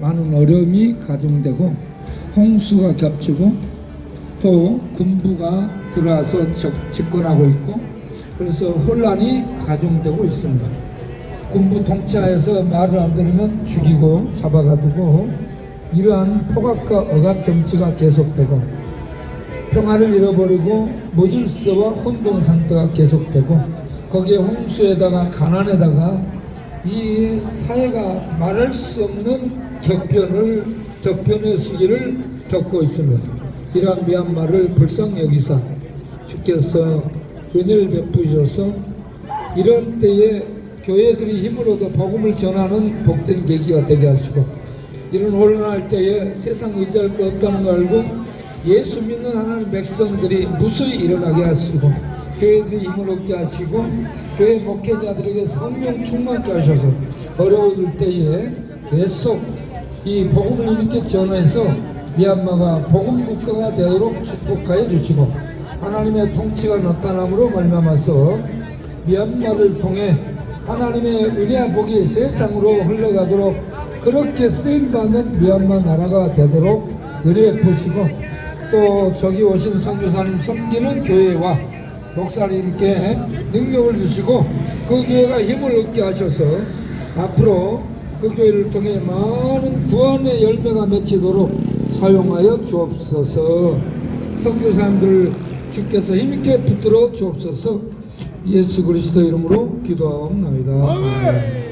많은 어려움이 가중되고 홍수가 겹치고 또 군부가 들어와서 적- 집권하고 있고 그래서 혼란이 가중되고 있습니다. 군부 통치하에서 말을 안 들으면 죽이고 잡아가두고 이러한 포각과 억압 정치가 계속되고 평화를 잃어버리고 무질서와 혼돈 상태가 계속되고 거기에 홍수에다가 가난에다가 이 사회가 말할 수 없는 격변을 격변의 시기를 겪고 있습니다. 이러한 미얀마를 불쌍히 여기사 주께서 은혜를 베푸셔서 이런 때에 교회들이 얻어 복음을 전하는 복된 계기가 되게 하시고 이런 혼란할 때에 세상 의지할 것 없다는 걸 알고 예수 믿는 하나님 백성들이 무수히 일어나게 하시고 교회들이 힘을 얻게 하시고 교회 목회자들에게 성령 충만케 하셔서 어려울 때에 계속 이 복음을 이렇게 전해서 미얀마가 복음 국가가 되도록 축복하여 주시고 하나님의 통치가 나타남으로 말미암아서 미얀마를 통해 하나님의 은혜와 복이 세상으로 흘러가도록 그렇게 쓰임받는 미얀마 나라가 되도록 은혜 베푸시고 또 저기 오신 선교사님 섬기는 교회와 목사님께 능력을 주시고 그 교회가 힘을 얻게 하셔서 앞으로 그 교회를 통해 많은 구원의 열매가 맺히도록 사용하여 주옵소서 선교사님들 주께서 힘있게 붙들어 주옵소서 예수 그리스도 이름으로 기도하옵나이다. 아멘.